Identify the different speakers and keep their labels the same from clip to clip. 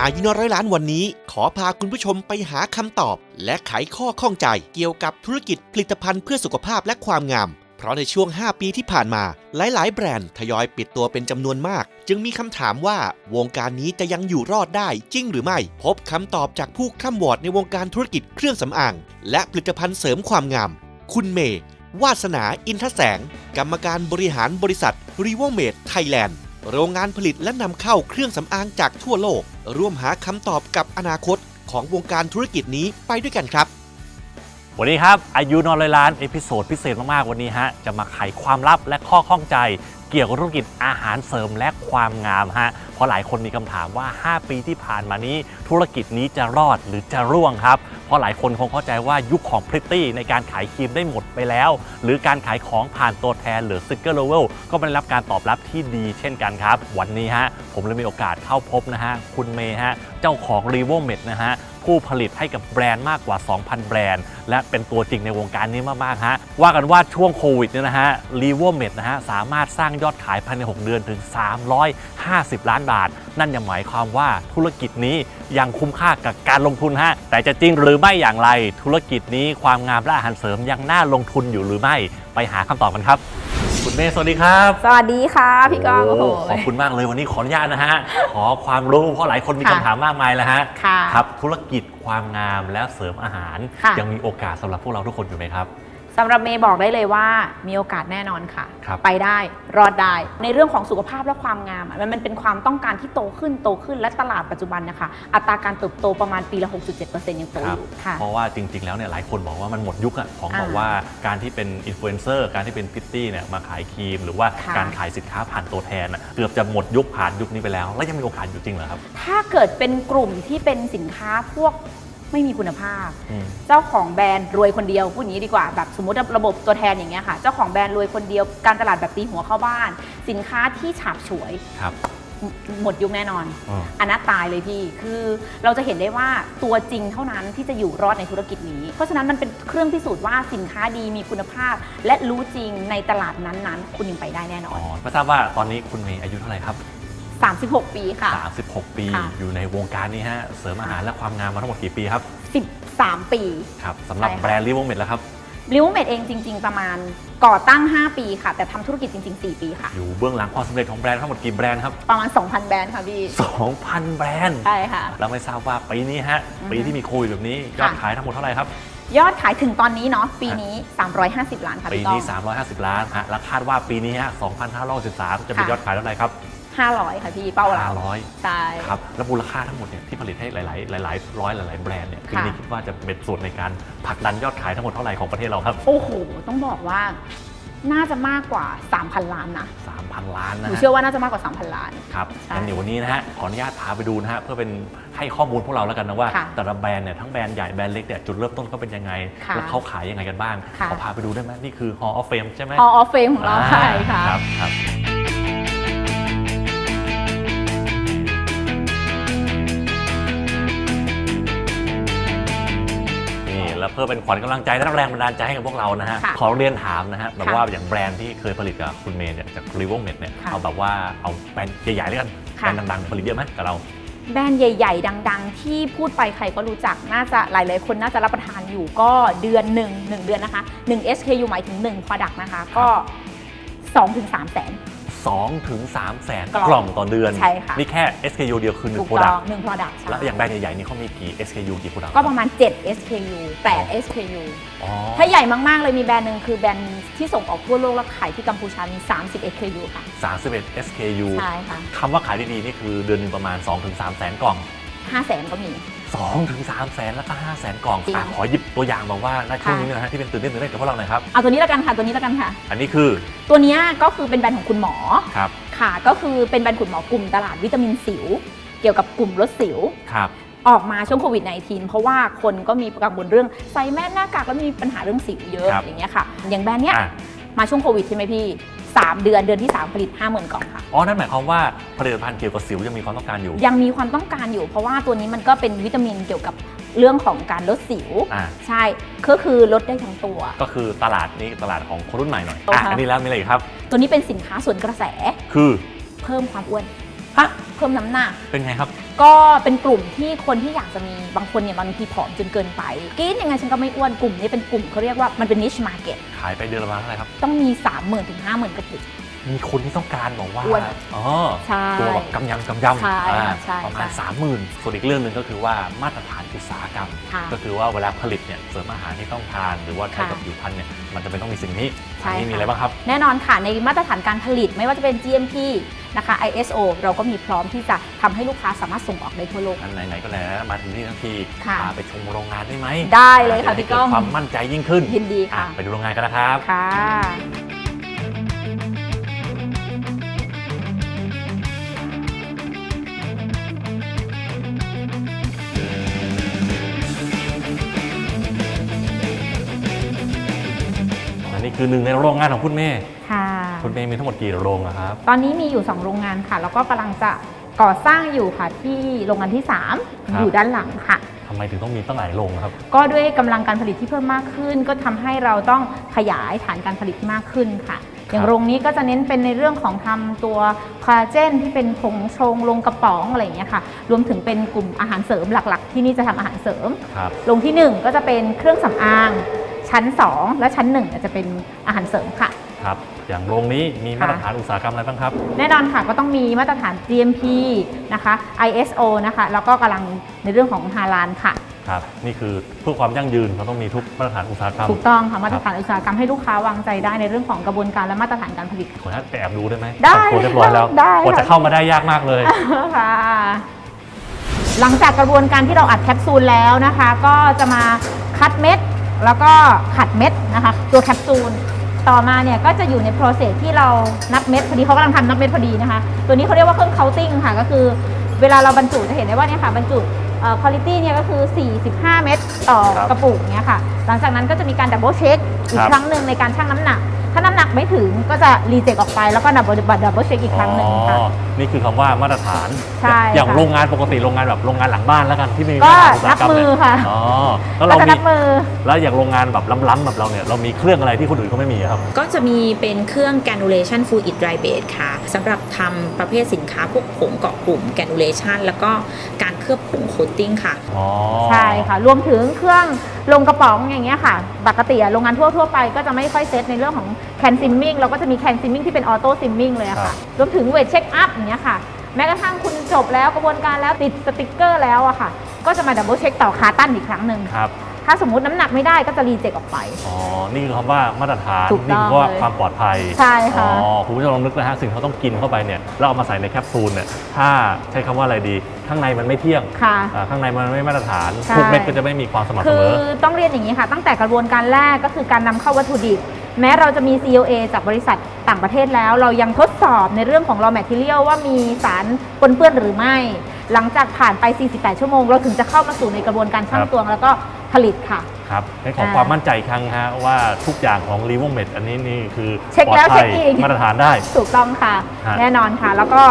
Speaker 1: อายุนร้อยล้านวันนี้ ขอพาคุณผู้ชมไปหาคำตอบ และไขข้อข้องใจเกี่ยวกับธุรกิจผลิตภัณฑ์เพื่อสุขภาพและความงาม เพราะในช่วง 5 ปีที่ผ่านมา หลาย ๆ แบรนด์ทยอยปิดตัวเป็นจำนวนมาก จึงมีคำถามว่าวงการนี้จะยังอยู่รอดได้จริงหรือไม่ พบคำตอบจากผู้คร่ำวอดในวงการธุรกิจเครื่องสำอาง และผลิตภัณฑ์เสริมความงาม คุณเมย์วาสนาอินทแสง กรรมการบริหารบริษัทรีวเมดไทยแลนด์ โรงงานผลิตและนำเข้าเครื่องสำอางจากทั่วโลก ร่วมหาคำตอบกับอนาคตของวงการธุรกิจนี้ไปด้วยกันครับ
Speaker 2: วันนี้ครับอายุนอนร้อยล้านเอพิโซดพิเศษมากๆวันนี้ฮะจะมาไขความลับและข้อข้องใจ เกี่ยวกับธุรกิจอาหารเสริมและความงามฮะเพราะหลายคนมีคำถามว่า 5 ปีที่ผ่านมานี้ธุรกิจนี้จะรอดหรือจะร่วงครับ เพราะหลายคนคงเข้าใจว่ายุคของพริตตี้ในการขายครีมได้หมดไปแล้ว หรือการขายของผ่านตัวแทนหรือซิกเกอร์เลเวลก็ไม่ได้รับการตอบรับที่ดีเช่นกันครับ วันนี้ฮะผมเลยมีโอกาสเข้าพบนะฮะคุณเมย์ฮะเจ้าของ r e v o m e d นะฮะ ผู้ผลิตให้กับแบรนด์มากกว่า 2,000 แบรนด์ และเป็นตัวจริงในวงการนี้มากๆฮะว่ากันว่าช่วงโควิดเนี่ยนะฮะรีเวอร์เมดนะฮะสามารถสร้างยอดขายภายใน 6 เดือนถึง 350 ล้านบาท นั่นยังหมายความว่าธุรกิจนี้ยังคุ้มค่ากับการลงทุนฮะแต่จะจริงหรือไม่อย่างไร ธุรกิจนี้ความงามและอาหารเสริมยังน่าลงทุนอยู่หรือไม่ไปหาคำตอบกันครับ คุณเมย์สวัสดีครับ
Speaker 3: สวัสดีค่ะพี่ก้องโอ้โห
Speaker 2: ขอบคุณมากเลยวันนี้ขออนุญาตนะฮะ ขอความรู้เพราะหลายคนมี
Speaker 3: ค่ะ
Speaker 2: คำถามมากมายแล้วฮะ
Speaker 3: ค่ะ
Speaker 2: ครับธุรกิจความงามและเสริมอาหาร
Speaker 3: ค่ะ
Speaker 2: ยังมีโอกาสสำหรับพวกเราทุกคนอยู่ไหมครับ
Speaker 3: สำหรับเมย์บอกได้เลยว่ามีโอกาสแน่นอนค่ะ
Speaker 2: ครับ
Speaker 3: ไปได้รอดได้ ในเรื่องของสุขภาพและความงามอะมันมันเป็นความต้องการที่โตขึ้นโตขึ้นและตลาดปัจจุบันนะคะ อัตราการเติบโตประมาณปีละ 6.7%ยังโต
Speaker 2: ครั
Speaker 3: อบยู่ค่ะ
Speaker 2: เพราะว่าจริง ๆ แล้วเนี่ยหลายคนบอกว่ามันหมดยุคอะของ
Speaker 3: อ่า
Speaker 2: บอกว่าการที่เป็นอินฟลูเอนเซอร์การที่เป็นพิตตี้เนี่ยมาขายครีม หรือว่า
Speaker 3: ค่ะ
Speaker 2: การขายสินค้าผ่านตัวแทนอะเกือบจะหมดยุคผ่านยุคนี้ไปแล้ว แล้วยังมีโอกาสอยู่จริงเหรอครับ
Speaker 3: ถ้าเกิดเป็นกลุ่มที่เป็นสินค้าพวก ไม่มีคุณภาพ
Speaker 2: อืม
Speaker 3: เจ้าของแบรนด์รวยคนเดียวพูดอย่างนี้ดีกว่าแบบสมมติระบบตัวแทนอย่างเงี้ยค่ะ เจ้าของแบรนด์รวยคนเดียวการตลาดแบบตีหัวเข้าบ้าน สินค้าที่ฉาบฉวย
Speaker 2: ครับ
Speaker 3: หมหมดยุคแน่นอน
Speaker 2: อืม
Speaker 3: อันนั้นตายเลยพี่ คือเราจะเห็นได้ว่าตัวจริงเท่านั้นที่จะอยู่รอดในธุรกิจนี้ เพราะฉะนั้นมันเป็นเครื่องพิสูจน์ว่าสินค้าดีมีคุณภาพ และรู้จริงในตลาดนั้นๆ คุณยังไปได้แน่นอ
Speaker 2: อ๋
Speaker 3: น
Speaker 2: อไม่ทราบว่าตอนนี้คุณเมย์อายุเท่าไหร่ครับ
Speaker 3: 36 ปีค่ะ
Speaker 2: 36 ปี
Speaker 3: ค่ะ
Speaker 2: อยู่ในวงการนี้ฮะ เสริมอาหารและความงามมาทั้งหมดกี่ปีครับ
Speaker 3: 13 ปี
Speaker 2: ครับสำหรับ
Speaker 3: ใช่ค่ะ
Speaker 2: แบรนด์รีโวเมดแล้วครับ
Speaker 3: ริวเมดเองจริง ๆ ประมาณก่อตั้ง 5 ปีค่ะ แต่ทำธุรกิจจริง ๆ 4 ปีค่ะ
Speaker 2: อยู่เบื้องหลังความสำเร็จของแบรนด์ทั้งหมดกี่แบรนด์ครับ
Speaker 3: ประมาณ 2,000 แบรนด์ค่ะพี่
Speaker 2: 2,000 แบรนด์
Speaker 3: ใช่ค่ะ
Speaker 2: เราไม่ทราบว่าปีนี้ฮะ
Speaker 3: อือฮึ
Speaker 2: ปีที่มีโควิดแบบนี้ยอด
Speaker 3: ค่ะ
Speaker 2: ขายทั้งหมดเท่าไหร่ครับ
Speaker 3: ยอดขายถึงตอนนี้เนาะปีนี้ 350 ล้านค่ะ
Speaker 2: ปี
Speaker 3: พี่ก้อ
Speaker 2: นี้
Speaker 3: ง
Speaker 2: 350 ล้านฮะ และคาดว่าปีนี้ฮะ 2,513 จะเป็น
Speaker 3: ค่ะ
Speaker 2: ยอดขายเท่าไหร่ครับ
Speaker 3: 500 ค่ะพี่เป้าเรา
Speaker 2: 500
Speaker 3: ใช่
Speaker 2: ครับแล้วมูลค่าทั้งหมดเนี่ยที่ผลิตให้หลาย ๆ หลาย ๆ ร้อยหลาย ๆ แบรนด์เนี่ยปี
Speaker 3: ค่ะ
Speaker 2: นี้คิดว่าจะเป็นส่วนในการผลักดันยอดขายทั้งหมดเท่าไหร่ของประเทศเราครับ
Speaker 3: โอ้โห ต้องบอกว่าน่าจะมากกว่า 3,000 ล้านนะ
Speaker 2: 3,000 ล้าน
Speaker 3: ห
Speaker 2: นะ
Speaker 3: นู
Speaker 2: ฮะ
Speaker 3: เชื่อว่าน่าจะมากกว่า 3,000 ล้าน
Speaker 2: ครับ
Speaker 3: ใช่
Speaker 2: งั้นเดี๋ยววันนี้นะฮะ ขออนุญาตพาไปดูนะฮะ เพื่อเป็นให้ข้อมูลพวกเราแล้วกันนะว่า
Speaker 3: ค่ะ
Speaker 2: แต่ละแบรนด์เนี่ย ทั้งแบรนด์ใหญ่ แบรนด์เล็กเนี่ย จุดเริ่มต้นเขาเป็นยังไง
Speaker 3: ค่ะ
Speaker 2: แล้วเขาขายยังไงกันบ้าง
Speaker 3: ค่ะ
Speaker 2: ขอพาไปดูได้ไหมนี่คือ Hall of Fame ใช่ไหม
Speaker 3: Hall of Fame ของเราใช่ค่ะ
Speaker 2: ครับ เพื่อเป็นขวัญกำลังใจและแรงบันดาลใจให้กับพวกเรานะฮะ
Speaker 3: ค่ะ
Speaker 2: ขอเรียนถามนะฮะแบบ
Speaker 3: ค่ะ
Speaker 2: ว่าอย่างแบรนด์ที่เคยผลิตกับคุณเมย์เนี่ยจากรีวงเมดเนี่ย
Speaker 3: ค่ะ
Speaker 2: เอาแบบว่าเอาแบรนด์ใหญ่ๆด้วยกันแบ
Speaker 3: ค่ะ
Speaker 2: รนด์ดังๆผลิตเยอะไหมกับเรา
Speaker 3: แบรนด์ใหญ่ ๆ ดัง ๆ ที่พูดไปใครก็รู้จักน่าจะหลาย ๆ คนน่าจะรับประทานอยู่ก็เดือนหนึ่งหนึ่งเดือนนะคะ 1 SKU หมายถึง 1 Product นะคะ ก็2ถึง3แสน
Speaker 2: 2ถึง3แสน
Speaker 3: กล่อง
Speaker 2: กล่องต่อเดือน
Speaker 3: ใช่ค่ะ
Speaker 2: นี่แค่ SKU เดียวคือ
Speaker 3: ถูก
Speaker 2: 1 product
Speaker 3: ต้อง1 Product ใช่
Speaker 2: แล้วอย่างแบรนด์ใหญ่ๆนี่เขามีกี่ SKU กี่ product
Speaker 3: ก็ประมาณ 7 SKU 8 SKU
Speaker 2: อ๋อ
Speaker 3: ถ้าใหญ่มาก ๆ เลยมีแบรนด์หนึ่งคือแบรนด์ที่ส่งออกทั่วโลกแล้วขายที่กัมพูชามี 30 SKU ค่ะ
Speaker 2: 31 SKU
Speaker 3: ใช่ค่ะ
Speaker 2: คำว่าขายดีๆนี่คือเดือนหนึงประมาณ 2-3ถึง3แสนกล่อง
Speaker 3: 5แสนก็มี
Speaker 2: 2-3ถึง3แสนแล้วก็5แสนกล่อง
Speaker 3: จริง
Speaker 2: อะขอหยิบตัวอย่างมาว่าณช่วง
Speaker 3: ค่ะ
Speaker 2: นี้เนยนะฮะที่เป็นตื่นเต้นตื่นเต้นกับพวกเราหน่อยครับ
Speaker 3: เอาตัวนี้แล้วกันค่ะ ตัวนี้แล้วกันค่ะ
Speaker 2: อันนี้คือ
Speaker 3: ตัวเนี้ยก็คือเป็นแบรนด์ของคุณหมอ
Speaker 2: ครับ
Speaker 3: ค่ะ ก็คือเป็นแบรนด์คุณหมอกลุ่มตลาดวิตามินสิว เกี่ยวกับกลุ่มลดสิว
Speaker 2: ครับ
Speaker 3: ออกมาช่วงโควิด -19 เพราะว่าคนก็มีกังวลเรื่องใส่แมสหน้ากากแล้วมีปัญหาเรื่องสิวเยอะ
Speaker 2: ครับ
Speaker 3: อย่างเงี้ยค่ะ อย่างแบรนด์เนี้ย
Speaker 2: อะ
Speaker 3: มาช่วงโควิดใช่ไหมพี่ 3 เดือนเดือนที่ 3 ผลิต 50,000กล่องค่ะ
Speaker 2: อ๋อ นั่นหมายความว่าผลิตภัณฑ์เกี่ยวกับสิวยังมีความต้องการอยู่
Speaker 3: ยังมีความต้องการอยู่ เพราะว่าตัวนี้มันก็เป็นวิตามินเกี่ยวกับเรื่องของการลดสิว
Speaker 2: อ่า
Speaker 3: ใช่ ก็คือลดได้ทั้งตัว
Speaker 2: ก็คือตลาดนี้ตลาดของคนรุ่นใหม่หน่อย
Speaker 3: โอเค
Speaker 2: อะ อันนี้แล้วมีอะไรอีกครับ
Speaker 3: ตัวนี้เป็นสินค้าส่วนกระแส
Speaker 2: คือ
Speaker 3: เพิ่มความอ้วน
Speaker 2: ฮะ
Speaker 3: พิ่มน้ำหนัก
Speaker 2: เป็นไงครับ
Speaker 3: ก็เป็นกลุ่มที่คนที่อยากจะมีบางคนเนี่ยบางทีผอมจนเกินไปกินยังไงฉันก็ไม่อ้วนกลุ่มนี้เป็นกลุ่มเขาเรียกว่ามันเป็น niche market
Speaker 2: ขายไปเดือนละประมาณเท่าไหร่ครับ
Speaker 3: ต้องมี 3 0,000 ถึง 50,000 กระปุก
Speaker 2: มีคนที่ต้องการบอกว่า
Speaker 3: อ้วน
Speaker 2: อ๋อ
Speaker 3: ใช่
Speaker 2: ตัวแบบกำยำกำยำ
Speaker 3: ใช่
Speaker 2: อ่า
Speaker 3: ใช่
Speaker 2: ประมาณ
Speaker 3: ใช่
Speaker 2: สามหมื่นส่วนอีกเรื่องหนึ่งก็คือว่ามาตรฐานอุตสาหกรรม
Speaker 3: ค่ะ
Speaker 2: ก็คือว่าเวลาผลิตเนี่ยเสริมอาหารที่ต้องทาน หรือว่าใช้
Speaker 3: ค่ะ
Speaker 2: กับผิวพรรณเนี่ยมันจะเป็นต้องมีสิ่งนี้
Speaker 3: ใช่
Speaker 2: อันนี้มี
Speaker 3: ค่ะ
Speaker 2: อะไรบ้างครับ
Speaker 3: แน่นอนค่ะในมาตรฐานการผลิตไม่ว่าจะเป็น GMP นะคะ ISO เราก็มีพร้อมที่จะทำให้ลูกค้าสามารถส่งออกได้ทั่วโลก
Speaker 2: อันไหนๆก็แล้วนะมาถึงที่ทั้งที
Speaker 3: ค่ะ
Speaker 2: พาไปชมโรงงานได้ไหม
Speaker 3: ได้เลยค่ะ
Speaker 2: จได้
Speaker 3: พี่ก้อง
Speaker 2: เดความมั่นใจยิ่งขึ้น
Speaker 3: ยินดี
Speaker 2: อะ
Speaker 3: ค่ะ
Speaker 2: ไปดูโรงงานกันนะครับ
Speaker 3: ค่ะ
Speaker 2: คือหนึ่งในโรงงานของคุณเมย์
Speaker 3: ค่ะ
Speaker 2: คุณเมย์มีทั้งหมดกี่โรงอะครับ
Speaker 3: ตอนนี้มีอยู่ 2 โรงงานค่ะ แล้วก็กำลังจะก่อสร้างอยู่ค่ะที่โรงงานที่
Speaker 2: ครับ
Speaker 3: 3 อยู่ด้านหลังค่ะ
Speaker 2: ทำไมถึงต้องมีตั้งหลายโรงครับ
Speaker 3: ก็ด้วยกำลังการผลิตที่เพิ่มมากขึ้น ก็ทำให้เราต้องขยายฐานการผลิตมากขึ้นค่ะ อย่างโรงนี้ก็จะเน้นเป็นในเรื่องของทำตัวคอลลาเจนที่เป็นผงชงลงกระป๋องอะไรอย่างเงี้ยค่ะ รวมถึงเป็นกลุ่มอาหารเสริมหลักๆ ที่นี่จะทำอาหารเสริม
Speaker 2: ครับ
Speaker 3: โรงที่ 1 ก็จะเป็นเครื่องสำอาง ชั้น 2 และชั้น 1 จะเป็นอาหารเสริมค่ะ
Speaker 2: ครับ อย่างโรงนี้มีมาตรฐานอุตสาหกรรมอะไรบ้างครับ
Speaker 3: แน่นอนค่ะก็ต้องมีมาตรฐาน GMP นะคะ ISO นะคะแล้วก็กำลังในเรื่องของฮาลานค่ะ
Speaker 2: ครับ นี่คือเพื่อความยั่งยืนเราต้องมีทุกมาตรฐานอุตสาหกรรม
Speaker 3: ถูกต้องค่ะมาตรฐานอุตสาหกรรมให้ลูกค้าวางใจได้ในเรื่องของกระบวนการและมาตรฐานการผลิต
Speaker 2: ขออนุญาตไปแอบดูได้ไหม
Speaker 3: ได้
Speaker 2: แต่งตัวเรียบร้อยแล้ว
Speaker 3: ได้
Speaker 2: กว่าจะ
Speaker 3: ค่ะ
Speaker 2: เข้ามาได้ยากมากเลย
Speaker 3: ค่ะหลังจากกระบวนการที่เราอัดแคปซูลแล้วนะคะ ก็จะมาคัดเม็ด แล้วก็ขัดเม็ดนะคะ ตัวแคปซูลต่อมาเนี่ยก็จะอยู่ใน process ที่เรานับเม็ดพอดีเขากำลังทำนับเม็ดพอดีนะคะ ตัวนี้เขาเรียกว่าเครื่อง counting ค่ะ ก็คือเวลาเราบรรจุจะเห็นได้ว่าเนี่ยค่ะบรรจุเอ่อ quality เนี่ยก็คือ 45 เม็ดต่อ
Speaker 2: ครับ
Speaker 3: กระปุกเนี่ยค่ะ หลังจากนั้นก็จะมีการ double check อี
Speaker 2: ค
Speaker 3: ก
Speaker 2: รับ
Speaker 3: ครั้งหนึ่งในการชั่งน้ำหนักถ้าน้ำหนัก ไม่ถึงก็จะรีเจ็คออกไปแล้วก็ double double check อีกครั้งหนึ่งค่ะ
Speaker 2: อ๋อนี่คือคำว่ามาตรฐาน
Speaker 3: ใช่
Speaker 2: อย่าง
Speaker 3: ค่ะ
Speaker 2: โรงงานปกติโรงงานแบบโรงงานหลังบ้านแล้วกันที่ไม่มี
Speaker 3: ก็
Speaker 2: มาตรฐานอุตสาหกรรม
Speaker 3: นับมื
Speaker 2: เนี่
Speaker 3: อยค่ะ
Speaker 2: อ๋อแล้ว
Speaker 3: ก็
Speaker 2: เรา
Speaker 3: จะ
Speaker 2: มี
Speaker 3: นับมือ
Speaker 2: แล้วอย่างโรงงานแบบล้ำๆแบบเราเนี่ยเรามีเครื่องอะไรที่คนอื่นเขาไม่มีอะครับ
Speaker 4: ก็จะมีเป็นเครื่อง granulation fluid dry base ค่ะสำหรับทำประเภทสินค้าพวกผงเกาะกลุ่ม granulation แล้วก็การเคลือบผง coating ค่ะ
Speaker 2: อ๋อ
Speaker 3: ใช่ค่ะ รวมถึงเครื่องลงกระป๋องอย่างเงี้ยค่ะ ปกติอะโรงงานทั่ว ๆ ไปก็จะไม่ค่อยเซตในเรื่องของแคนซิมมิ่งเราก็จะมีแคนซิมมิ่งที่เป็นออโต้ซิมมิ่งเลยอะ
Speaker 2: ครั
Speaker 3: ค่ะ
Speaker 2: บ
Speaker 3: รวมถึงเวทเช็คอัพอย่างเงี้ยค่ะ แม้กระทั่งคุณจบแล้วกระบวนการแล้วติดสติกเกอร์แล้วอะค่ะ ก็จะมาดับเบิลเช็คต่อคาร์ตันอีกครั้งหนึ่ง
Speaker 2: ครับ
Speaker 3: ถ้าสมมติน้ำหนักไม่ได้ก็จะรีเจ็คออกไป
Speaker 2: อ๋อ นี่คือคำว่ามาตรฐาน
Speaker 3: ถูกต้อง
Speaker 2: นี่คือว่า
Speaker 3: เลย
Speaker 2: ความปลอดภัย
Speaker 3: ใช่ค่ะ
Speaker 2: อ๋อ คุณผู้ชมลองนึกนะฮะ สิ่งที่เขาต้องกินเข้าไปเนี่ย แล้วเอามาใส่ในแคปซูลเนี่ย ถ้าใช้คำว่าอะไรดี ข้างในมันไม่เที่ยง
Speaker 3: ค่ะ
Speaker 2: อ่าข้างในมันไม่มาตรฐาน
Speaker 3: ใช่
Speaker 2: ทุกเม็ดก็จะไม่มีความสม่ำเส
Speaker 3: คื
Speaker 2: ม
Speaker 3: อ
Speaker 2: อ
Speaker 3: ต้องเรียนอย่างนี้ค่ะ ตั้งแต่กระบวนการแรกก็คือการนำเข้าวัตถุดิบ แม้เราจะมี COA จากบริษัทต่างประเทศแล้ว เรายังทดสอบในเรื่องของ raw material ว่ามีสารปนเปื้อนหรือไม่ หลังจากผ่านไป 48 ชั่วโมง เราถึงจะเข้ามาสู่ในกระบวนการชั่
Speaker 2: ค
Speaker 3: ง
Speaker 2: รับ
Speaker 3: ตวงแล้วก็ผลิตค่ะ
Speaker 2: ครับให้ขอ
Speaker 3: อ่า
Speaker 2: ความมั่นใจอีกครั้งฮะว่าทุกอย่างของ r e v o m e d อันนี้นี่คือ
Speaker 3: เช็ค
Speaker 2: ปลอด
Speaker 3: แล้ว
Speaker 2: ภั
Speaker 3: เช็
Speaker 2: ย
Speaker 3: คอีก
Speaker 2: มาตรฐานได้
Speaker 3: ถูกต้องค่ะ
Speaker 2: ฮะ
Speaker 3: แน่นอนค่ะ แล้วก็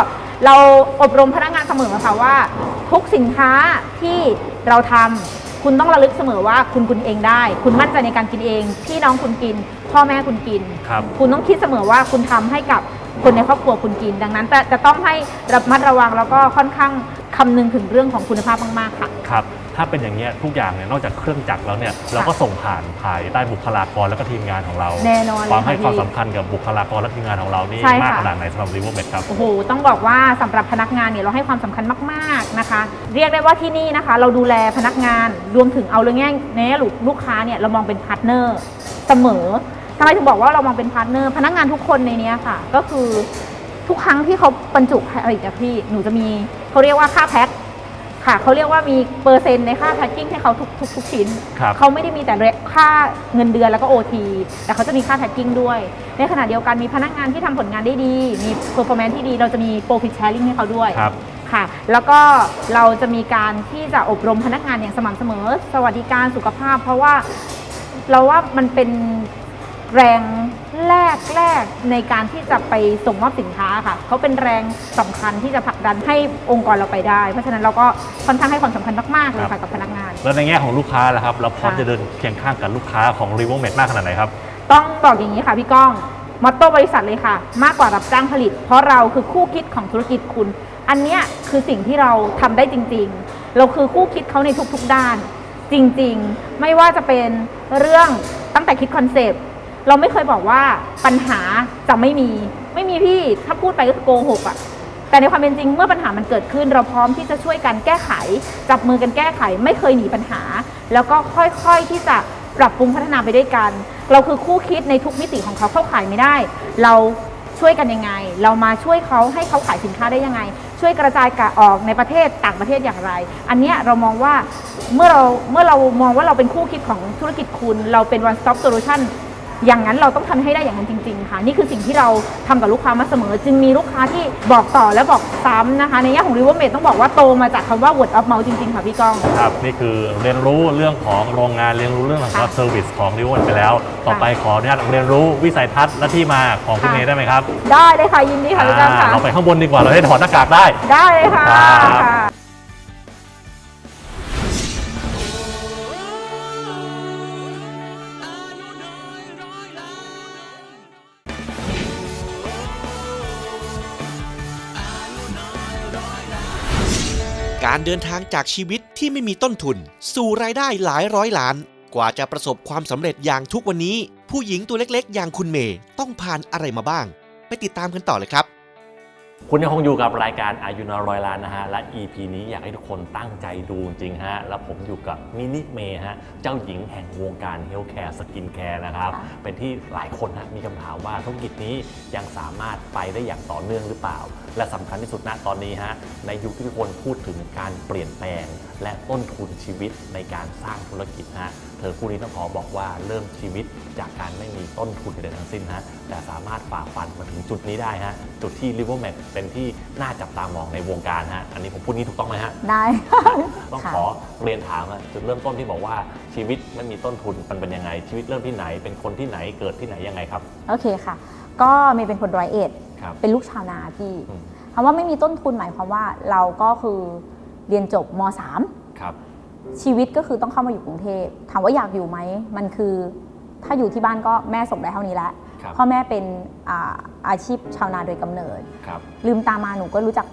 Speaker 3: เราอบรมพนักงานเสมอค่ะว่า ทุกสินค้าที่เราทำ คุณต้องระลึกเสมอว่าคุณกินเองได้ คุณมั่นใจในการกินเองพี่น้องคุณกิน พ่อแม่คุณกิน
Speaker 2: ครับ
Speaker 3: คุณต้องคิดเสมอว่าคุณทำให้กับคนในครอบครัวคุณกิน ดังนั้นแต่จะต้องให้ระมัดระวังแล้วก็ค่อนข้างคำนึงถึงเรื่องของคุณภาพมากๆค่ะ
Speaker 2: ครับ ถ้าเป็นอย่างนี้ยทุกอย่างเนี่ยนอกจากเครื่องจักรแล้วเนี่ยเราก็ส่งผ่านภายใต้บุคลากรแล้วก็ทีมงานของเรา
Speaker 3: แน่นอนเลย
Speaker 2: ความให้
Speaker 3: ค่ะ
Speaker 2: ความ
Speaker 3: พี่
Speaker 2: สำคัญกับบุคลากรและทีมงานของเรานี่
Speaker 3: ใช่ค่ะ
Speaker 2: มากขนาดไหนสำหรับ r e v o m e d ครับ
Speaker 3: โอ้โห ต้องบอกว่าสำหรับพนักงานเนี่ยเราให้ความสำคัญมากๆนะคะ เรียกได้ว่าที่นี่นะคะ เราดูแลพนักงานรวมถึงเอาเรื่องแง่ในแง่ลูกค้าเนี่ยเรามองเป็นพาร์ทเนอร์เสมอทำไมถึงบอกว่าเรามองเป็นพาร์ทเนอร์พนักงานทุกคนในเนี้ยค่ะ ก็คือทุกครั้งที่เขาบรรจุอะไรจากพี่หนูจะมีเขาเรียกว่าค่าแพ็ค ค่ะเขาเรียกว่ามีเปอร์เซ็นต์ในค่าแพ็คกิ้งให้เขาทุกทุกทุกชิ้น
Speaker 2: ครับ
Speaker 3: เขาไม่ได้มีแต่ค่าเงินเดือนแล้วก็ OT แต่เขาจะมีค่าแพ็คกิ้งด้วย ในขณะเดียวกันมีพนักงานที่ทำผลงานได้ดี มี performance ที่ดี เราจะมี profit sharing ให้เขาด้วย
Speaker 2: ครับ
Speaker 3: ค่ะ แล้วก็เราจะมีการที่จะอบรมพนักงานอย่างสม่ำเสมอ สวัสดิการสุขภาพ เพราะว่าเราว่ามันเป็นแรง แรกแรกในการที่จะไปส่งมอบสินค้าค่ะเขาเป็นแรงสำคัญที่จะผลักดันให้องค์กรเราไปได้ เพราะฉะนั้นเราก็ค่อนข้างให้ความสำคัญมากๆเลยค่ะกับพนักงาน
Speaker 2: แล้วในแง่ของลูกค้าล่ะครับเราพร้อม
Speaker 3: ค่ะ
Speaker 2: จะเดินเคียงข้างกับลูกค้าของ r e v o m e d มากขนาดไหนครับ
Speaker 3: ต้องบอกอย่างนี้ค่ะพี่ก้องมอตโต้บริษัทเลยค่ะ มากกว่ารับจ้างผลิต เพราะเราคือคู่คิดของธุรกิจคุณ อันเนี้ยคือสิ่งที่เราทำได้จริง ๆ เราคือคู่คิดเขาในทุกๆด้าน จริง ๆ ไม่ว่าจะเป็นเรื่องตั้งแต่คิดคอนเซปต์ เราไม่เคยบอกว่าปัญหาจะไม่มี ไม่มีพี่ถ้าพูดไปก็คือโกหกอะแต่ในความเป็นจริงเมื่อปัญหามันเกิดขึ้น เราพร้อมที่จะช่วยกันแก้ไข จับมือกันแก้ไข ไม่เคยหนีปัญหา แล้วก็ค่อยๆที่จะปรับปรุงพัฒนาไปด้วยกัน เราคือคู่คิดในทุกมิติของเขาเข้าขายไม่ได้ เราช่วยกันยังไง เรามาช่วยเขาให้เขาขายสินค้าได้ยังไง ช่วยกระจายกะออกในประเทศต่างประเทศอย่างไร อันเนี้ยเรามองว่าเมื่อเราเมื่อเรามองว่าเราเป็นคู่คิดของธุรกิจคุณ เราเป็น one stop solution อย่างนั้นเราต้องทำให้ได้อย่างนั้นจริง ๆ ค่ะ นี่คือสิ่งที่เราทำกับลูกค้ามาเสมอ จึงมีลูกค้าที่บอกต่อและบอกซ้ำนะคะ ในแง่ของ River m a d ต้องบอกว่าโตมาจากคำว่า word of mouth จริง ๆ ค่ะพี่ก้อง
Speaker 2: ครับ นี่คือเรียนรู้เรื่องของโรงงานเรียนรู้เรื่องของ
Speaker 3: ค่ะ
Speaker 2: เซอร์วิสของริวอนไปแล้ว ต่อไปขออนุญาตเรียนรู้วิสัยทัศน์และที่มาของคุณ
Speaker 3: ค่ะ
Speaker 2: เมย์ได้ไหมครับ
Speaker 3: ได้เลยค่ะยินดีค่ะพี่ก้อง
Speaker 2: อ่า
Speaker 3: ค่ะ
Speaker 2: เราไปข้างบนดีกว่าเราได้ถอดหน้ากากได้
Speaker 3: ได้เลยค่ะ
Speaker 1: การเดินทางจากชีวิตที่ไม่มีต้นทุน สู่รายได้หลายร้อยล้าน กว่าจะประสบความสำเร็จอย่างทุกวันนี้ ผู้หญิงตัวเล็กๆ อย่างคุณเมย์ต้องผ่านอะไรมาบ้าง ไปติดตามกันต่อเลยครับ
Speaker 2: คุณยังคงอยู่กับรายการอายุนร้อยล้านนะฮะ และ EP นี้อยากให้ทุกคนตั้งใจดูจริงๆฮะ แล้วผมอยู่กับมินิเมย์ฮะ เจ้าหญิงแห่งวงการเฮลท์แคร์สกินแคร์นะครับ
Speaker 3: ค่ะ
Speaker 2: เป็นที่หลายคนฮะมีคำถามว่าธุรกิจนี้ยังสามารถไปได้อย่างต่อเนื่องหรือเปล่า และสำคัญที่สุดณตอนนี้ฮะ ในยุคที่ทุกคนพูดถึงการเปลี่ยนแปลง และต้นทุนชีวิตในการสร้างธุรกิจฮะ เธอคู่นี้ต้องขอบอกว่าเริ่มชีวิตจากการไม่มีต้นทุนใดๆทั้งสิ้นฮะแต่สามารถฝ่าฟันมาถึงจุดนี้ได้ฮะจุดที่ r i v e r m a x เป็นที่น่าจับตามองในวงการฮะอันนี้ผมพูดนี้ถูกต้องไหมฮะ
Speaker 3: ได้
Speaker 2: ต้อง
Speaker 3: ค่ะ
Speaker 2: ขอเรียนถามอะจุดเริ่มต้นที่บอกว่าชีวิตไม่มีต้นทุนมันเป็นยังไง ชีวิตเริ่มที่ไหน เป็นคนที่ไหนเกิดที่ไหนยังไงครับ
Speaker 3: โอเคค่ะ ก็เมย์เป็นคนร้อยเอ็ด
Speaker 2: ครับ
Speaker 3: เป็นลูกชาวนาพี่
Speaker 2: อืม
Speaker 3: คำว่าไม่มีต้นทุนหมายความว่าเราก็คือเรียนจบม
Speaker 2: ครับ
Speaker 3: .3 ชีวิตก็คือต้องเข้ามาอยู่กรุงเทพถามว่าอยากอยู่ไหมมันคือถ้าอยู่ที่บ้านก็แม่ส่งได้เท่านี้แล้ว
Speaker 2: ครับ
Speaker 3: พ่อแม่เป็นอาอาชีพชาวนาโดยกำเนิด
Speaker 2: ครับ
Speaker 3: ลืมตามาหนูก็รู้จัก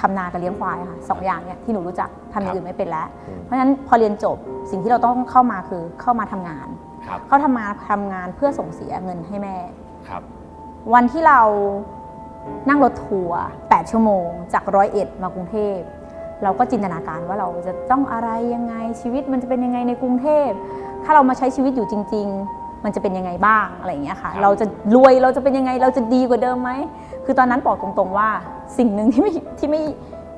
Speaker 3: ทำนากับเลี้ยงควายค่ะสองอย่างเนี่ยที่หนูรู้จักทำอย่างอื่นไม่เป็นแล้ว
Speaker 2: อืม
Speaker 3: เพราะฉะนั้นพอเรียนจบสิ่งที่เราต้องเข้ามาคือเข้ามาทำงาน
Speaker 2: ครับ
Speaker 3: เข้าทำมาทำงานเพื่อส่งเสียเงินให้แม่
Speaker 2: ครับ
Speaker 3: วันที่เรานั่งรถทัวร์8ชั่วโมง จากร้อยเอ็ดมากรุงเทพ เราก็จินตนาการว่าเราจะต้องอะไรยังไงชีวิตมันจะเป็นยังไงในกรุงเทพ ถ้าเรามาใช้ชีวิตอยู่จริง ๆ มันจะเป็นยังไงบ้างอะไรอย่างเงี้ยค่ะ
Speaker 2: ครับ
Speaker 3: เราจะรวยเราจะเป็นยังไงเราจะดีกว่าเดิมไหมคือตอนนั้นบอกตรงๆว่าสิ่งหนึ่งที่ไม่ที่ไม่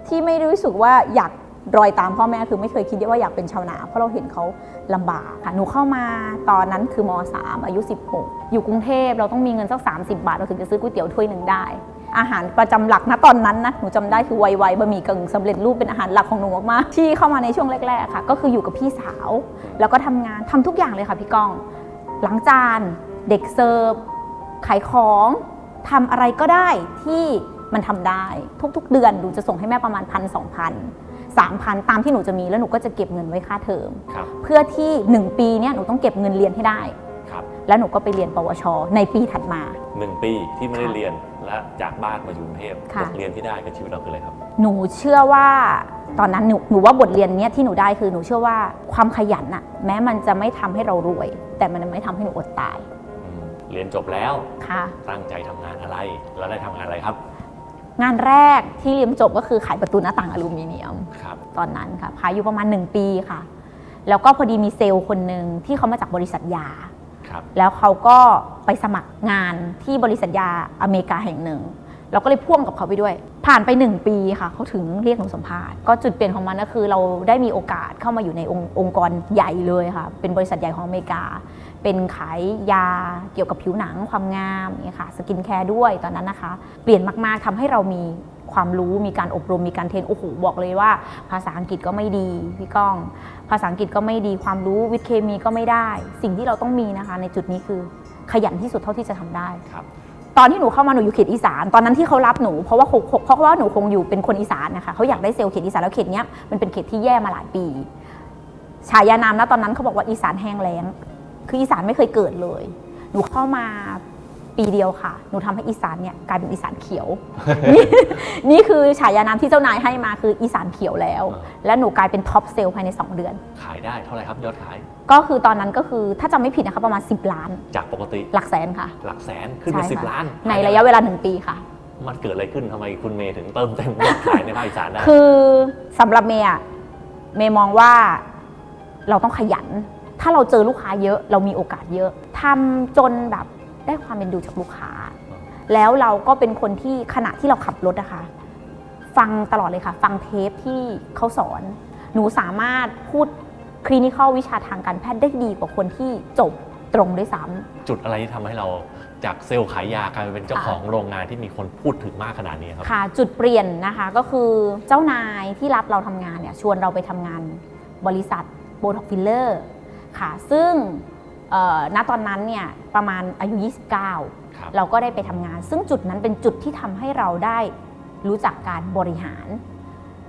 Speaker 3: ที่ไม่รู้สึกว่าอยากรอยตามพ่อแม่คือไม่เคยคิดว่าอยากเป็นชาวนา เพราะเราเห็นเขาลำบากค่ะหนูเข้ามาตอนนั้นคือม .3 อายุ 16 อยู่กรุงเทพเราต้องมีเงินสัก 30 บาท เราถึงจะซื้อก๋วยเตี๋ยวถ้วยหนึ่งได้ อาหารประจำหลักนะตอนนั้นนะหนูจำได้คือไวๆบะหมี่กึ่งสำเร็จรูปเป็นอาหารหลักของหนูมากๆที่เข้ามาในช่วงแรกๆค่ะ ก็คืออยู่กับพี่สาว แล้วก็ทำงานทำทุกอย่างเลยค่ะพี่ก้องล้างจานเด็กเสิร์ฟขายของทำอะไรก็ได้ที่มันทำได้ทุกๆ เดือนหนูจะส่งให้แม่ประมาณพันสองพันสามพันตามที่หนูจะมีแล้วหนูก็จะเก็บเงินไว้ค่าเทอม
Speaker 2: ครับ
Speaker 3: เพื่อที่1ปีเนี้ยหนูต้องเก็บเงินเรียนให้ได้
Speaker 2: ครับ
Speaker 3: แล้วหนูก็ไปเรียนปวช ในปีถัดมา
Speaker 2: หนึ่งปีที่ไม่ได้
Speaker 3: ค่ะ
Speaker 2: เรียน และจากบ้านมาอยู่กรุงเทพ
Speaker 3: ค่ะ
Speaker 2: บทเรียนที่ได้กับชีวิตเราคืออะไรครับ
Speaker 3: หนูเชื่อว่าตอนนั้นหนูหนูว่าบทเรียนเนี้ยที่หนูได้คือหนูเชื่อว่าความขยันอะแม้มันจะไม่ทำให้เรารวย แต่มันไม่ทำให้หนูอดตาย
Speaker 2: อืมเรียนจบแล้ว
Speaker 3: ค่ะ
Speaker 2: ตั้งใจทำงานอะไรแล้วได้ทำงานอะไรครับ
Speaker 3: งานแรกที่เรียนจบก็คือขายประตูหน้าต่างอลูมิเนียม
Speaker 2: ครับ
Speaker 3: ตอนนั้นค่ะขายอยู่ประมาณ 1 ปีค่ะ แล้วก็พอดีมีเซลล์คนหนึ่งที่เขามาจากบริษัทยา
Speaker 2: ครับ
Speaker 3: แล้วเขาก็ไปสมัครงานที่บริษัทยาอเมริกาแห่งหนึ่ง เราก็เลยพ่วงกับเขาไปด้วย ผ่านไป 1 ปีค่ะเขาถึงเรียกหนูสัมภาษณ์ก็จุดเปลี่ยนของมันก็คือเราได้มีโอกาสเข้ามาอยู่ในองค์องค์กรใหญ่เลยค่ะ เป็นบริษัทใหญ่ของอเมริกา เป็นขายยาเกี่ยวกับผิวหนังความงามนี่ค่ะสกินแคร์ด้วยตอนนั้นนะคะ เปลี่ยนมากๆทำให้เรามีความรู้มีการอบรมมีการเทรนโอ้โหบอกเลยว่า ภาษาอังกฤษก็ไม่ดีพี่ก้อง ภาษาอังกฤษก็ไม่ดีความรู้วิทย์เคมีก็ไม่ได้ สิ่งที่เราต้องมีนะคะ ในจุดนี้คือขยันที่สุดเท่าที่จะทำได้
Speaker 2: ครับ
Speaker 3: ตอนที่หนูเข้ามาหนูอยู่เขตอีสาน ตอนนั้นที่เขารับหนูเพราะว่าเพราะว่าหนูคงอยู่เป็นคนอีสานนะคะเขาอยากได้เซลล์เขตอีสานแล้วเขตเนี้ยมันเป็นเขตที่แย่มาหลายปีฉายานามนะตอนนั้นเขาบอกว่าอีสานแห้งแล้ง คืออีสานไม่เคยเกิดเลย หนูเข้ามา ปีเดียวค่ะ หนูทำให้อีสานเนี่ยกลายเป็นอีสานเขียวนี่นี่คือฉายานามที่เจ้านายให้มาคืออีสานเขียวแล้ว
Speaker 2: อ่า
Speaker 3: และหนูกลายเป็นท็อปเซลล์ภายใน 2 เดือน
Speaker 2: ขายได้เท่าไหร่ครับยอดขาย
Speaker 3: ก็คือตอนนั้นก็คือถ้าจำไม่ผิดนะคะประมาณ 10 ล้าน
Speaker 2: จากปกติ
Speaker 3: หลักแสนค่ะ
Speaker 2: หลักแสนขึ้นเป็น
Speaker 3: ใช่
Speaker 2: สิบ
Speaker 3: ค่ะ
Speaker 2: ล้าน
Speaker 3: ในระยะเวลา 1 ปีค่ะ
Speaker 2: มันเกิดอะไรขึ้นทำไมคุณเมย์ถึงเติมเต็มยอดขายในภาคอีสานได้
Speaker 3: คือสำหรับเมย์อะเมย์มองว่าเราต้องขยัน ถ้าเราเจอลูกค้าเยอะเรามีโอกาสเยอะทำจนแบบ ได้ความเป็นดูจากลูกค้า แล้วเราก็เป็นคนที่ขณะที่เราขับรถนะคะ ฟังตลอดเลยค่ะ ฟังเทปที่เขาสอน หนูสามารถพูดคลินิคอลวิชาทางการแพทย์ได้ดีกว่าคนที่จบตรงด้วยซ้ำ
Speaker 2: จุดอะไรที่ทำให้เราจากเซลล์ขายยากลายมาเป็นเจ้าของโรงงานที่มีคนพูดถึงมากขนาดนี้ครับ
Speaker 3: ค่ะ จุดเปลี่ยนนะคะก็คือเจ้านายที่รับเราทำงานเนี่ยชวนเราไปทำงานบริษัทโบท็อกฟิลเลอร์ค่ะ ซึ่งเอ่อ ณตอนนั้นเนี่ยประมาณอายุ 29
Speaker 2: ครับ
Speaker 3: เราก็ได้ไปทำงาน ซึ่งจุดนั้นเป็นจุดที่ทำให้เราได้รู้จักการบริหาร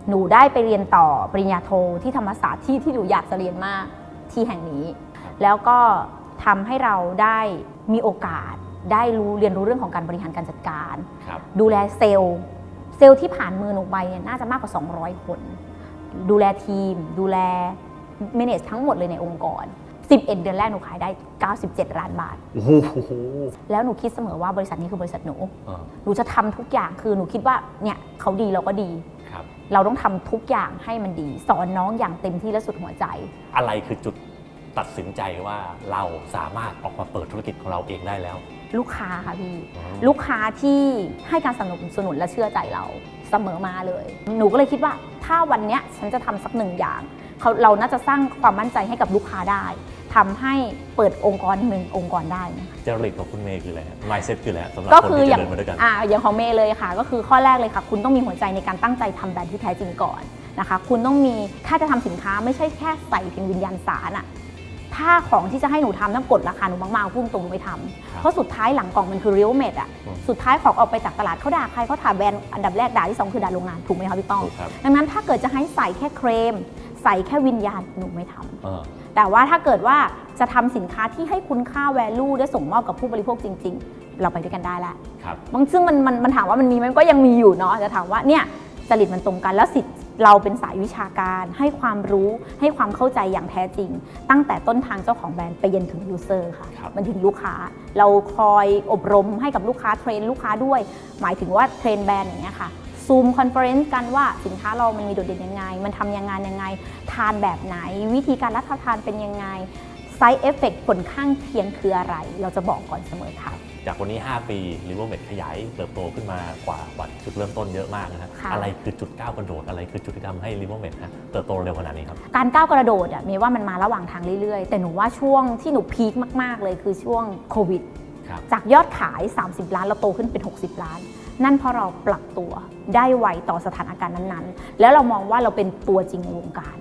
Speaker 3: หนูได้ไปเรียนต่อปริญญาโทที่ธรรมศาสตร์ที่ที่หนูอยากจะเรียนมากที่แห่งนี้ แล้วก็ทำให้เราได้มีโอกาสได้รู้เรียนรู้เรื่องของการบริหารการจัดการ
Speaker 2: ครับ
Speaker 3: ดูแลเซลล์เซลล์ที่ผ่านมือหนูไปเนี่ยน่าจะมากกว่า 200 คน ดูแลทีม ดูแล manage ทั้งหมดเลยในองค์กร 11 เดือนแรกหนูขายได้ 97 ล้านบาท
Speaker 2: โอ้โห
Speaker 3: แล้วหนูคิดเสมอว่าบริษัทนี้คือบริษัทหนู
Speaker 2: เออ
Speaker 3: หนูจะทำทุกอย่างคือหนูคิดว่าเนี่ยเขาดีเราก็ดี
Speaker 2: ครับ
Speaker 3: เราต้องทำทุกอย่างให้มันดี สอนน้องอย่างเต็มที่และสุดหัวใจ
Speaker 2: อะไรคือจุดตัดสินใจว่าเราสามารถออกมาเปิดธุรกิจของเราเองได้แล้ว
Speaker 3: ลูกค้าค่ะพี่
Speaker 2: อ๋อ
Speaker 3: ลูกค้าที่ให้การสนับสนุนและเชื่อใจเราเสมอมาเลย หนูก็เลยคิดว่า ถ้าวันเนี้ยฉันจะทำสักหนึ่งอย่างเขาเราน่าจะสร้างความมั่นใจให้กับลูกค้าได้ ทำให้เปิดองค์กรหนึ่งองค์กรได้นะคะ
Speaker 2: จริตของคุณเมย์คืออะไรมายเซ็ตคืออะไรฮะสำหรับ
Speaker 3: ก็
Speaker 2: คน
Speaker 3: คือ
Speaker 2: ที่
Speaker 3: อ
Speaker 2: จะ
Speaker 3: ย่าง
Speaker 2: เดินมาด้วยกัน
Speaker 3: อ่าอย่างของเมย์เลยค่ะ ก็คือข้อแรกเลยค่ะ คุณต้องมีหัวใจในการตั้งใจทำแบรนด์ที่แท้จริงก่อนนะคะ คุณต้องมีถ้าจะทำสินค้าไม่ใช่แค่ใส่เพียงวิญญาณสารอะถ้าของที่จะให้หนูทำต้องกดราคาหนูมากๆพุ่งตรงหนูไม่ทำ
Speaker 2: ครับ
Speaker 3: เพราะสุดท้ายหลังกล่องมันคือเรียลเมดอะ
Speaker 2: อืม
Speaker 3: สุดท้ายของออกไปจากตลาดเขาด่าใครเขาถามแบรนด์อันดับแรกด่าที่สองคือด่าโรงงานถูกไหมคะพี่ป้อง
Speaker 2: ถูกครับ
Speaker 3: ดังนั้นถ้าเกิดจะให้ใส่แค่เครม ใส่แค่วิญญาณหนูไม่ทำ
Speaker 2: เออ
Speaker 3: แต่ว่าถ้าเกิดว่าจะทำสินค้าที่ให้คุณค่า value ได้ส่งมอบกับผู้บริโภคจริง ๆ เราไปด้วยกันได้แล้ว
Speaker 2: ครับ
Speaker 3: บางซึ่งมันมันมันถามว่ามันมีไหมมันก็ยังมีอยู่เนาะแต่ถามว่าเนี่ยจริตมันตรงกันแล้วสิทธิ์เราเป็นสายวิชาการ ให้ความรู้ให้ความเข้าใจอย่างแท้จริง ตั้งแต่ต้นทางเจ้าของแบรนด์ไปเย็นถึงยูเซอร์ค่ะ
Speaker 2: ครับ
Speaker 3: มันถึงลูกค้า เราคอยอบรมให้กับลูกค้าเทรนลูกค้าด้วย หมายถึงว่าเทรนแบรนด์อย่างเงี้ยค่ะ ซูมคอนเฟอเรนซ์กันว่าสินค้าเรามันมีโดดเด่นยังไง มันทำยังไงยังไง ทานแบบไหน วิธีการรับประทานเป็นยังไงไซ d ์เอฟเฟกผลข้างเคียงคืออะไร เราจะบอกก่อนเสมอค่ะ
Speaker 2: จากวันนี้ 5 ปีริเวอร์เมดขยายเติบโตขึ้นมากว่าวัดจุดเริ่มต้นเยอะมากนะครับ
Speaker 3: ค่ะ
Speaker 2: อะไรคือจุดก้าวกระโดด อะไรคือจุดที่ทำให้ริเวอร์เมดเติบโตเร็วขนาดนี้ครับ
Speaker 3: การก้าวกระโดดอะเมย์ว่ามันมาระหว่างทางเรื่อยๆ แต่หนูว่าช่วงที่หนูพีคมาก ๆ เลยคือช่วงโควิด
Speaker 2: ครับ
Speaker 3: จากยอดขาย 30 ล้านเราโตขึ้นเป็น 60 ล้าน นั่นเพราะเราปรับตัวได้ไวต่อสถานการณ์นั้นๆ แล้วเรามองว่าเราเป็นตัวจริงในวงการ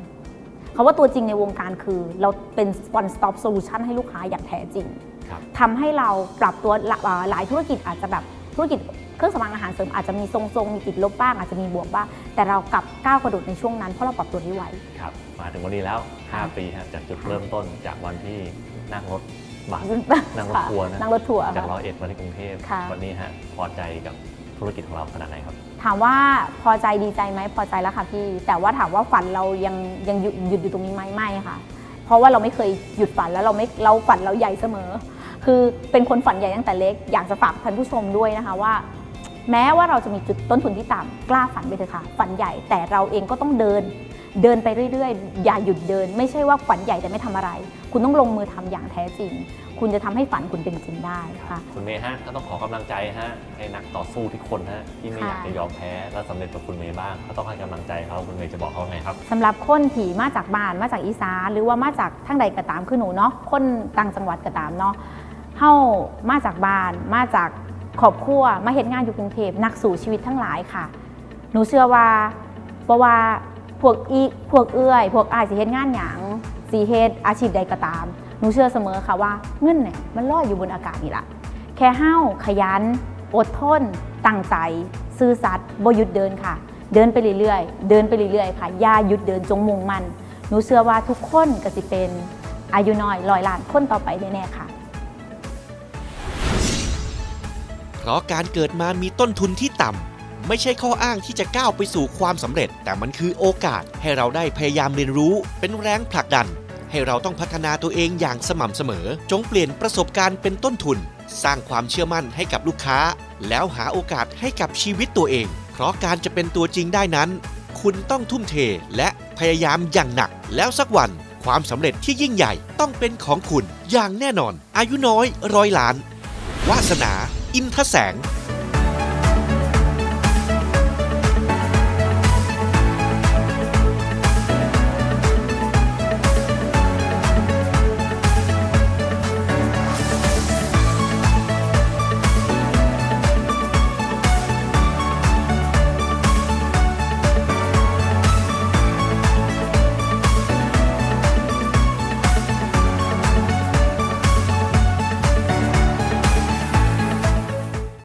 Speaker 3: คาว่าตัวจริงในวงการคือ เราเป็น one stop solution ให้ลูกค้าอย่างแท้จริง
Speaker 2: ครับ
Speaker 3: ทำให้เราปรับตัวหลาเอ่อหลายธุรกิจอาจจะแบบธุรกิจเครื่องสำอางอาหารเสริมอาจจะมีทรงๆ มีติดลบบ้างอาจจะมีบวกบ้าง แต่เรากลับก้าวกระโดดในช่วงนั้นเพราะเราปรับตัวได้ไว
Speaker 2: ครับ มาถึงวันนี้แล้ว
Speaker 3: ค่ะ
Speaker 2: 5ปีฮะจากจุดเริ่มต้นจากวันที่นั่งรถบัสนั่งรถ
Speaker 3: ค่ะ
Speaker 2: ทัวร์นะ
Speaker 3: นั่งรถทัวร์
Speaker 2: จาก
Speaker 3: ค่ะ
Speaker 2: ร้อยเอ็ดมาที่กรุงเทพ
Speaker 3: ค่ะ
Speaker 2: วันนี้ฮะพอใจกับ ธุรกิจของเราขนาดไหนครับ
Speaker 3: ถามว่าพอใจดีใจไหมพอใจแล้วค่ะพี่ แต่ว่าถามว่าฝันเรายังยังหยุดหยุดอยู่ตรงนี้ไหมไม่ค่ะ เพราะว่าเราไม่เคยหยุดฝันแล้วเราไม่เราฝันเราใหญ่เสมอ คือเป็นคนฝันใหญ่ตั้งแต่เล็ก อยากจะฝากท่านผู้ชมด้วยนะคะว่า แม้ว่าเราจะมีจุดต้นทุนที่ต่ำกล้าฝันไปเถอะค่ะ ฝันใหญ่แต่เราเองก็ต้องเดิน เดินไปเรื่อยๆ อย่าหยุดเดิน ไม่ใช่ว่าฝันใหญ่แต่ไม่ทำอะไร คุณต้องลงมือทำอย่างแท้จริง คุณจะทำให้ฝันคุณเป็นจริงได้ค่ะ
Speaker 2: คุณเมย์ฮะก็ต้องขอกำลังใจฮะให้นักต่อสู้ทุกคนฮะที่ไม่
Speaker 3: ค่ะ
Speaker 2: อยากจะยอมแพ้และสำเร็จกับคุณเมย์บ้างก็ต้องให้กำลังใจเขาคุณเมย์จะบอกเขาไงครับ
Speaker 3: สำหรับคนที่มาจากบ้านมาจากอีสานหรือว่ามาจากทั้งใดก็ตามคือหนูเนาะคนต่างจังหวัดก็ตามเนาะเฮามาจากบ้านมาจากครอบครัวมาเฮ็ดงานอยู่กรุงเทพนักสู่ชีวิตทั้งหลายค่ะ หนูเชื่อว่าบ่ว่าพวกอีพวกเอื้อย พวกอายสิเฮ็ดงานหยัง สิเฮดอาชีพใดก็ตามหนูเชื่อเสมอค่ะว่าเงินเนี่ยมันลอยอยู่บนอากาศนี่แหละแค่เฮ้าขยัน อดทน ตั้งใจ ซื่อสัตย์บ่หยุดเดินค่ะ เดินไปเรื่อยๆ เดินไปเรื่อยๆค่ะอย่าหยุดเดินจงมุ่งมันหนูเชื่อว่าทุกคนก็สิเป็นอายุน้อยร้อยล้านคนต่อไปแน่ๆค่ะ
Speaker 1: เพราะการเกิดมามีต้นทุนที่ต่ำไม่ใช่ข้ออ้างที่จะก้าวไปสู่ความสำเร็จ แต่มันคือโอกาสให้เราได้พยายามเรียนรู้เป็นแรงผลักดัน ให้เราต้องพัฒนาตัวเองอย่างสม่ำเสมอ จงเปลี่ยนประสบการณ์เป็นต้นทุน สร้างความเชื่อมั่นให้กับลูกค้า แล้วหาโอกาสให้กับชีวิตตัวเอง เพราะการจะเป็นตัวจริงได้นั้น คุณต้องทุ่มเทและพยายามอย่างหนัก แล้วสักวัน ความสำเร็จที่ยิ่งใหญ่ต้องเป็นของคุณอย่างแน่นอน อายุน้อยร้อยล้าน วาสนา อินทแสง